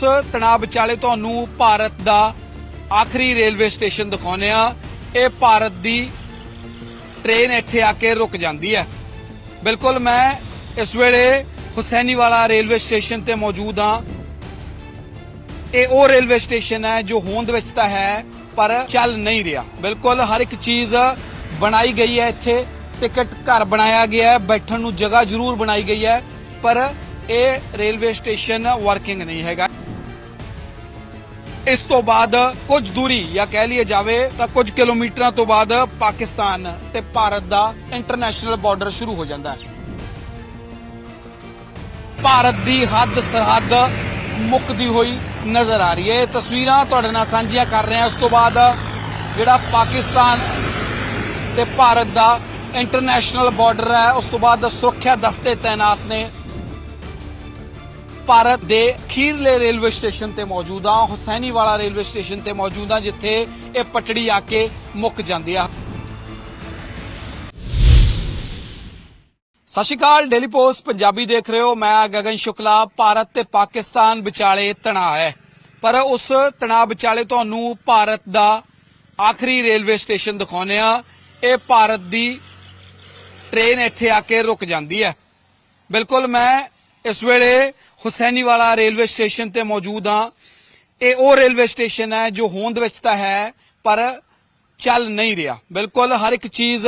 ਤਣਾਅ ਵਿਚਾਲੇ ਤੁਹਾਨੂੰ ਭਾਰਤ ਦਾ ਆਖਰੀ ਰੇਲਵੇ ਸਟੇਸ਼ਨ ਦਿਖਾਉਂਦੇ ਆ ਇਹ ਭਾਰਤ ਦੀ ਟ੍ਰੇਨ ਇੱਥੇ ਆ ਕੇ ਰੁਕ ਜਾਂਦੀ ਹੈ। ਬਿਲਕੁਲ ਮੈਂ ਇਸ ਵੇਲੇ ਹੁਸੈਨੀਵਾਲਾ ਰੇਲਵੇ ਸਟੇਸ਼ਨ ਤੇ ਮੌਜੂਦ ਹਾਂ। ਇਹ ਉਹ ਰੇਲਵੇ ਸਟੇਸ਼ਨ ਹੈ ਜੋ ਹੋਂਦ ਵਿੱਚ ਤਾਂ ਹੈ, ਪਰ ਚੱਲ ਨਹੀਂ ਰਿਹਾ। ਬਿਲਕੁਲ ਹਰ ਇੱਕ ਚੀਜ਼ ਬਣਾਈ ਗਈ ਹੈ ਇੱਥੇ। ਟਿਕਟ ਘਰ ਬਣਾਇਆ ਗਿਆ ਹੈ, ਬੈਠਣ ਨੂੰ ਜਗ੍ਹਾ ਜ਼ਰੂਰ ਬਣਾਈ ਗਈ ਹੈ, ਪਰ ਇਹ ਰੇਲਵੇ ਸਟੇਸ਼ਨ ਵਰਕਿੰਗ ਨਹੀਂ ਹੈਗਾ। ਇਸ ਤੋਂ ਬਾਅਦ ਕੁਝ ਦੂਰੀ ਜਾਂ ਕਹਿ ਲਈਏ ਜਾਵੇ ਤਾਂ ਕੁਝ ਕਿਲੋਮੀਟਰਾਂ ਤੋਂ ਬਾਅਦ ਪਾਕਿਸਤਾਨ ਤੇ ਭਾਰਤ ਦਾ ਇੰਟਰਨੈਸ਼ਨਲ ਬਾਰਡਰ ਸ਼ੁਰੂ ਹੋ ਜਾਂਦਾ ਹੈ। ਭਾਰਤ ਦੀ ਹੱਦ ਸਰਹੱਦ ਮੁੱਕਦੀ ਹੋਈ ਨਜ਼ਰ ਆ ਰਹੀ ਹੈ। ਇਹ ਤਸਵੀਰਾਂ ਤੁਹਾਡੇ ਨਾਲ ਸਾਂਝੀਆਂ ਕਰ ਰਹੇ ਹਾਂ। ਉਸ ਤੋਂ ਬਾਅਦ ਜਿਹੜਾ ਪਾਕਿਸਤਾਨ ਤੇ ਭਾਰਤ ਦਾ ਇੰਟਰਨੈਸ਼ਨਲ ਬਾਰਡਰ ਹੈ, ਉਸ ਤੋਂ ਬਾਅਦ ਸੁਰੱਖਿਆ ਦਸਤੇ ਤਾਇਨਾਤ ਨੇ। ਭਾਰਤ ਦੇ ਅਖੀਰਲੇ ਰੇਲਵੇ ਸਟੇਸ਼ਨ ਤੇ ਮੌਜੂਦ ਹਾਂ। ਹੁਸੈਨੀਵਾਲਾ ਰੇਲਵੇ ਸਟੇਸ਼ਨ ਤੇ ਮੌਜੂਦ ਆ ਜਿੱਥੇ ਇਹ ਪਟੜੀ ਆ ਕੇ ਮੁੱਕ ਜਾਂਦੀ ਆ। ਸਤਿ ਸ਼੍ਰੀ ਅਕਾਲ ਡੇਲੀ ਪੋਸਟ ਪੰਜਾਬੀ ਦੇਖ ਰਹੇ ਹੋ। ਮੈਂ ਗਗਨ ਸ਼ੁਕਲਾ। ਭਾਰਤ ਤੇ ਪਾਕਿਸਤਾਨ ਵਿਚਾਲੇ ਤਣਾਅ ਹੈ। ਪਰ ਉਸ ਤਣਾਅ ਵਿਚਾਲੇ ਤੁਹਾਨੂੰ ਭਾਰਤ ਦਾ ਆਖਰੀ ਰੇਲਵੇ ਸਟੇਸ਼ਨ ਦਿਖਾਉਂਦੇ ਆ ਇਹ ਭਾਰਤ ਦੀ ਟ੍ਰੇਨ ਇੱਥੇ ਆ ਕੇ ਰੁਕ ਜਾਂਦੀ ਹੈ। ਬਿਲਕੁਲ ਮੈਂ ਇਸ ਵੇਲੇ ਹੁਸੈਨੀਵਾਲਾ ਰੇਲਵੇ ਸਟੇਸ਼ਨ ਤੇ ਮੌਜੂਦ ਹਾਂ। ਇਹ ਉਹ ਰੇਲਵੇ ਸਟੇਸ਼ਨ ਹੈ ਜੋ ਹੋਂਦ ਵਿੱਚ ਤਾਂ ਹੈ, ਪਰ ਚੱਲ ਨਹੀਂ ਰਿਹਾ। ਬਿਲਕੁਲ ਹਰ ਇੱਕ ਚੀਜ਼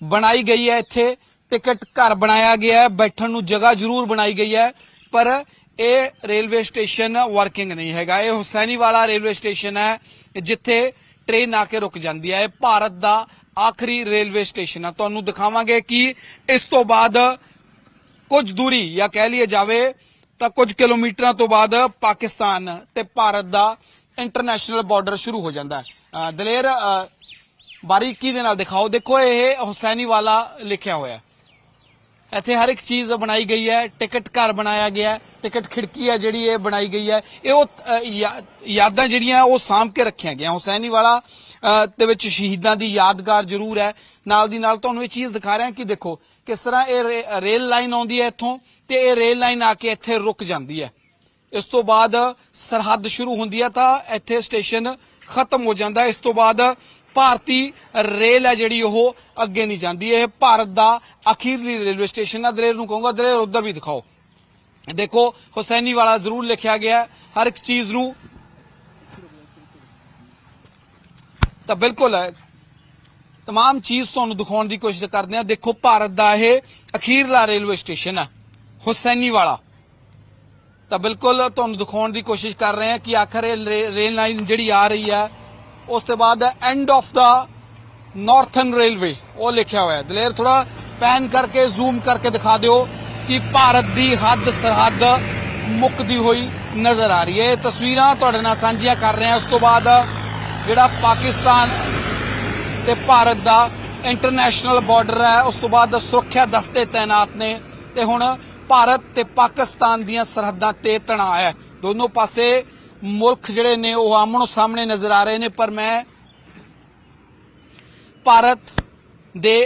ਬਣਾਈ ਗਈ ਹੈ ਇੱਥੇ। ਟਿਕਟ ਘਰ ਬਣਾਇਆ ਗਿਆ ਹੈ, ਬੈਠਣ ਨੂੰ ਜਗ੍ਹਾ ਜ਼ਰੂਰ ਬਣਾਈ ਗਈ ਹੈ, ਪਰ ਇਹ ਰੇਲਵੇ ਸਟੇਸ਼ਨ ਵਰਕਿੰਗ ਨਹੀਂ ਹੈਗਾ। ਇਹ ਹੁਸੈਨੀਵਾਲਾ ਰੇਲਵੇ ਸਟੇਸ਼ਨ ਹੈ, ਜਿੱਥੇ ਟ੍ਰੇਨ ਆ ਕੇ ਰੁਕ ਜਾਂਦੀ ਹੈ। ਇਹ ਭਾਰਤ ਦਾ ਆਖਰੀ ਰੇਲਵੇ ਸਟੇਸ਼ਨ ਆ ਤੁਹਾਨੂੰ ਦਿਖਾਵਾਂਗੇ ਕਿ ਇਸ ਤੋਂ ਬਾਅਦ ਕੁਝ ਦੂਰੀ ਜਾਂ ਕਹਿ ਲਈਏ ਜਾਵੇ ਤਾਂ ਕੁਝ ਕਿਲੋਮੀਟਰਾਂ ਤੋਂ ਬਾਅਦ ਪਾਕਿਸਤਾਨ ਤੇ ਭਾਰਤ ਦਾ ਇੰਟਰਨੈਸ਼ਨਲ ਬਾਰਡਰ ਸ਼ੁਰੂ ਹੋ ਜਾਂਦਾ ਹੈ। ਦਲੇਰ ਬਾਰੀਕੀ ਦੇ ਨਾਲ ਦਿਖਾਓ। ਦੇਖੋ, ਇਹ ਹੁਸੈਨੀ ਵਾਲਾ ਲਿਖਿਆ ਹੋਇਆ ਇੱਥੇ ਹਰ ਇੱਕ ਚੀਜ਼ ਬਣਾਈ ਗਈ ਹੈ। ਟਿਕਟ ਘਰ ਬਣਾਇਆ ਗਿਆ ਹੈ। ਟਿਕਟ ਖਿੜਕੀ ਹੈ ਜਿਹੜੀ ਇਹ ਬਣਾਈ ਗਈ ਹੈ। ਇਹ ਉਹ ਯਾ- ਯਾਦਾਂ ਜਿਹੜੀਆਂ ਉਹ ਸਾਂਭ ਕੇ ਰੱਖੀਆਂ ਗਈਆਂ। ਹੁਸੈਨੀ ਵਾਲਾ ਦੇ ਵਿੱਚ ਸ਼ਹੀਦਾਂ ਦੀ ਯਾਦਗਾਰ ਜ਼ਰੂਰ ਹੈ। ਨਾਲ ਦੀ ਨਾਲ ਤੁਹਾਨੂੰ ਇਹ ਚੀਜ਼ ਦਿਖਾ ਰਿਹਾ ਕਿ ਦੇਖੋ, ਕਿਸ ਤਰ੍ਹਾਂ ਇਹ ਰੇਲ ਲਾਈਨ ਆਉਂਦੀ ਹੈ ਇੱਥੋਂ ਤੇ ਇਹ ਰੇਲ ਲਾਈਨ ਆ ਕੇ ਇੱਥੇ ਰੁਕ ਜਾਂਦੀ ਹੈ। ਇਸ ਤੋਂ ਬਾਅਦ ਸਰਹੱਦ ਸ਼ੁਰੂ ਹੁੰਦੀ ਹੈ ਤਾਂ ਇੱਥੇ ਸਟੇਸ਼ਨ ਖਤਮ ਹੋ ਜਾਂਦਾ ਇਸ ਤੋਂ ਬਾਅਦ ਭਾਰਤੀ ਰੇਲ ਹੈ ਜਿਹੜੀ ਉਹ ਅੱਗੇ ਨਹੀਂ ਜਾਂਦੀ। ਇਹ ਭਾਰਤ ਦਾ ਅਖੀਰਲੀ ਰੇਲਵੇ ਸਟੇਸ਼ਨ ਹੈ। ਦਲੇਰ ਨੂੰ ਕਹੂੰਗਾ, ਦਲੇਰ, ਉਧਰ ਵੀ ਦਿਖਾਓ। ਦੇਖੋ ਹੁਸੈਨੀ ਵਾਲਾ ਜ਼ਰੂਰ ਲਿਖਿਆ ਗਿਆ ਹਰ ਇੱਕ ਚੀਜ਼ ਨੂੰ ਤਾਂ ਬਿਲਕੁਲ ਹੈ तमाम ਚੀਜ਼ ਤੁਹਾਨੂੰ ਦਿਖਾਉਣ ਦੀ ਕੋਸ਼ਿਸ਼ ਕਰਦੇ ਆ ਦੇਖੋ ਭਾਰਤ ਦਾ ਇਹ ਅਖੀਰਲਾ ਰੇਲਵੇ ਸਟੇਸ਼ਨ ਹੈ ਹੁਸੈਨੀ ਵਾਲਾ ਤਾਂ ਬਿਲਕੁਲ ਤੁਹਾਨੂੰ ਦਿਖਾਉਣ ਦੀ ਕੋਸ਼ਿਸ਼ ਕਰ ਰਹੇ ਹਾਂ ਕਿ ਆਖਰ ਇਹ ਰੇ- ਰੇਲ ਲਾਈਨ ਜਿਹੜੀ ਆ ਰਹੀ ਹੈ ਉਸ ਤੋਂ ਬਾਅਦ end of the northern railway ਉਹ ਲਿਖਿਆ ਹੋਇਆ ਹੈ ਦਲੇਰ ਥੋੜਾ ਪੈਨ ਕਰਕੇ ਜ਼ੂਮ ਕਰਕੇ ਦਿਖਾ ਦਿਓ ਕਿ ਭਾਰਤ ਦੀ ਹੱਦ ਸਰਹੱਦ ਮੁੱਕਦੀ ਹੋਈ ਨਜ਼ਰ ਆ ਰਹੀ ਹੈ ਇਹ ਤਸਵੀਰਾਂ ਤੁਹਾਡੇ ਨਾਲ ਸਾਂਝੀਆਂ ਕਰ ਰਹੇ ਹਾਂ ਉਸ ਤੋਂ ਬਾਅਦ ਜਿਹੜਾ ਪਾਕਿਸਤਾਨ ਤੇ ਭਾਰਤ ਦਾ ਇੰਟਰਨੈਸ਼ਨਲ ਬਾਰਡਰ ਹੈ, ਉਸ ਤੋਂ ਬਾਅਦ ਸੁਰੱਖਿਆ ਦਸਤੇ ਤਾਇਨਾਤ ਨੇ ਤੇ ਹੁਣ ਭਾਰਤ ਤੇ ਪਾਕਿਸਤਾਨ ਦੀਆਂ ਸਰਹੱਦਾਂ ਤੇ ਤਣਾਅ ਹੈ। ਦੋਨੋਂ ਪਾਸੇ ਮੁਲਕ ਜਿਹੜੇ ਨੇ, ਉਹ ਆਮਣੋ ਸਾਹਮਣੇ ਨਜ਼ਰ ਆ ਰਹੇ ਨੇ, ਪਰ ਮੈਂ ਭਾਰਤ ਦੇ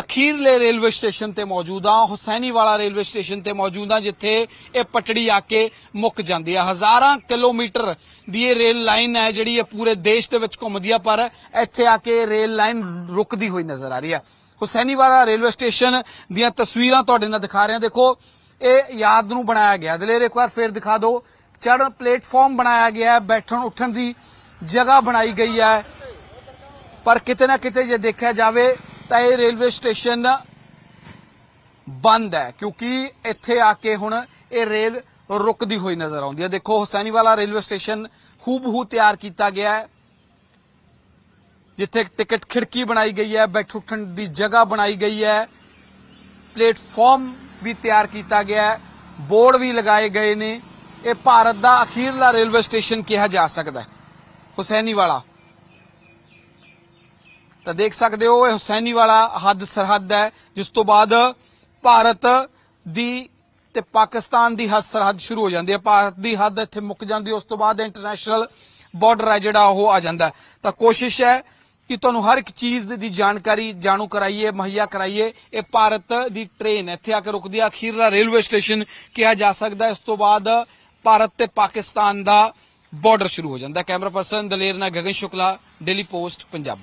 ਅਖੀਰਲੇ ਰੇਲਵੇ ਸਟੇਸ਼ਨ ਤੇ ਮੌਜੂਦ ਆ ਹੁਸੈਨੀਵਾਲਾ ਰੇਲਵੇ ਸਟੇਸ਼ਨ ਤੇ ਮੌਜੂਦ ਆ ਜਿੱਥੇ ਇਹ ਪਟੜੀ ਆ ਕੇ ਮੁੱਕ ਜਾਂਦੀ ਹੈ ਹਜ਼ਾਰਾਂ ਕਿਲੋਮੀਟਰ ਦੀ ਇਹ ਰੇਲ ਲਾਈਨ ਹੈ, ਜਿਹੜੀ ਇਹ ਪੂਰੇ ਦੇਸ਼ ਦੇ ਵਿੱਚ ਘੁੰਮਦੀ ਆ, ਪਰ ਇੱਥੇ ਆ ਕੇ ਰੇਲ ਲਾਈਨ ਰੁਕਦੀ ਹੋਈ ਨਜ਼ਰ ਆ ਰਹੀ ਹੈ ਹੁਸੈਨੀਵਾਲਾ ਰੇਲਵੇ ਸਟੇਸ਼ਨ ਦੀਆਂ ਤਸਵੀਰਾਂ ਤੁਹਾਡੇ ਨਾਲ ਦਿਖਾ ਰਹੇ ਹਾਂ। ਦੇਖੋ, ਇਹ ਯਾਦ ਨੂੰ ਬਣਾਇਆ ਗਿਆ। ਦਲੇਰ ਇੱਕ ਵਾਰ ਫੇਰ ਦਿਖਾ ਦਿਓ। ਚੜ੍ਹਨ ਪਲੇਟਫਾਰਮ ਬਣਾਇਆ ਗਿਆ ਹੈ, ਬੈਠਣ ਉੱਠਣ ਦੀ ਜਗ੍ਹਾ ਬਣਾਈ ਗਈ ਹੈ। ਪਰ ਕਿਤੇ ਨਾ ਕਿਤੇ ਜੇ ਦੇਖਿਆ ਜਾਵੇ ਤਾਂ ਇਹ ਰੇਲਵੇ ਸਟੇਸ਼ਨ ਬੰਦ ਹੈ, ਕਿਉਂਕਿ ਇੱਥੇ ਆ ਕੇ ਹੁਣ ਇਹ ਰੇਲ ਰੁਕਦੀ ਹੋਈ ਨਜ਼ਰ ਆਉਂਦੀ ਹੈ। ਦੇਖੋ, ਹੁਸੈਨੀਵਾਲਾ ਰੇਲਵੇ ਸਟੇਸ਼ਨ ਹੂਬਹੂ ਤਿਆਰ ਕੀਤਾ ਗਿਆ ਹੈ, ਜਿੱਥੇ ਟਿਕਟ ਖਿੜਕੀ ਬਣਾਈ ਗਈ ਹੈ, ਬੈਠ ਉੱਠਣ ਦੀ ਜਗ੍ਹਾ ਬਣਾਈ ਗਈ ਹੈ, ਪਲੇਟਫਾਰਮ ਵੀ ਤਿਆਰ ਕੀਤਾ ਗਿਆ ਹੈ, ਬੋਰਡ ਵੀ ਲਗਾਏ ਗਏ ਨੇ। ਇਹ ਭਾਰਤ ਦਾ ਅਖੀਰਲਾ ਰੇਲਵੇ ਸਟੇਸ਼ਨ ਕਿਹਾ ਜਾ ਸਕਦਾ ਹੈ, ਹੁਸੈਨੀਵਾਲਾ। ਤਾਂ ਦੇਖ ਸਕਦੇ ਹੋ, ਇਹ ਹੁਸੈਨੀ ਵਾਲਾ ਹੱਦ ਸਰਹੱਦ ਹੈ, ਜਿਸ ਤੋਂ ਬਾਅਦ ਭਾਰਤ ਦੀ ਤੇ ਪਾਕਿਸਤਾਨ ਦੀ ਹੱਦ ਸਰਹੱਦ ਸ਼ੁਰੂ ਹੋ ਜਾਂਦੀ ਹੈ। ਭਾਰਤ ਦੀ ਹੱਦ ਇੱਥੇ ਮੁੱਕ ਜਾਂਦੀ ਹੈ, ਉਸ ਤੋਂ ਬਾਅਦ ਇੰਟਰਨੈਸ਼ਨਲ ਬਾਰਡਰ ਹੈ ਜਿਹੜਾ, ਉਹ ਆ ਜਾਂਦਾ ਤਾਂ ਕੋਸ਼ਿਸ਼ ਹੈ ਕਿ ਤੁਹਾਨੂੰ ਹਰ ਇੱਕ ਚੀਜ਼ ਦੀ ਜਾਣਕਾਰੀ, ਜਾਣੂ ਕਰਾਈਏ, ਮੁਹੱਈਆ ਕਰਾਈਏ। ਇਹ ਭਾਰਤ ਦੀ ਟ੍ਰੇਨ ਇੱਥੇ ਆ ਕੇ ਰੁਕਦੀ ਹੈ। ਅਖੀਰਲਾ ਰੇਲਵੇ ਸਟੇਸ਼ਨ ਕਿਹਾ ਜਾ ਸਕਦਾ ਇਸ ਤੋਂ ਬਾਅਦ ਭਾਰਤ ਤੇ ਪਾਕਿਸਤਾਨ ਦਾ ਬਾਰਡਰ ਸ਼ੁਰੂ ਹੋ ਜਾਂਦਾ ਕੈਮਰਾ ਪਰਸਨ ਦਲੇਰ ਨਾਲ ਗਗਨ ਸ਼ੁਕਲਾ ਡੇਲੀ ਪੋਸਟ ਪੰਜਾਬੀ।